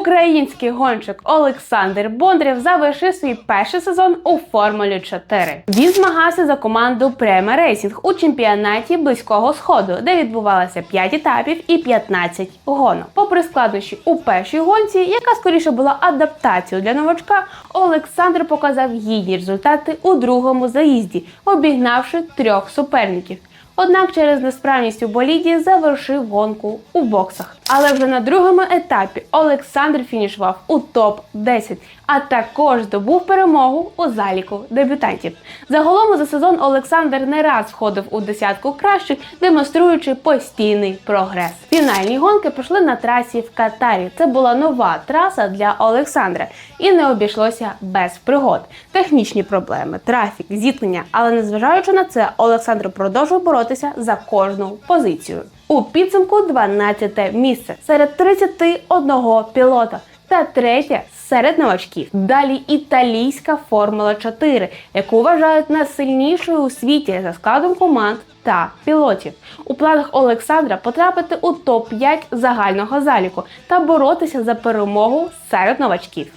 Український гонщик Олександр Бондарєв завершив свій перший сезон у Формулі 4. Він змагався за команду Према Рейсінг у чемпіонаті Близького Сходу, де відбувалося 5 етапів і 15 гонок. Попри складнощі у першій гонці, яка скоріше була адаптацією для новачка, Олександр показав гідні результати у другому заїзді, обігнавши трьох суперників. Однак через несправність у боліді завершив гонку у боксах. Але вже на другому етапі Олександр фінішував у топ 10 а також здобув перемогу у заліку дебютантів. Загалом за сезон Олександр не раз входив у десятку кращих, демонструючи постійний прогрес. Фінальні гонки пройшли на трасі в Катарі. Це була нова траса для Олександра, і не обійшлося без пригод. Технічні проблеми, трафік, зіткнення. Але незважаючи на це, Олександр продовжував боротися за кожну позицію. У підсумку 12 місце серед 31 пілота та третє серед новачків. Далі італійська Формула 4, яку вважають найсильнішою у світі за складом команд та пілотів. У планах Олександра потрапити у топ-5 загального заліку та боротися за перемогу серед новачків.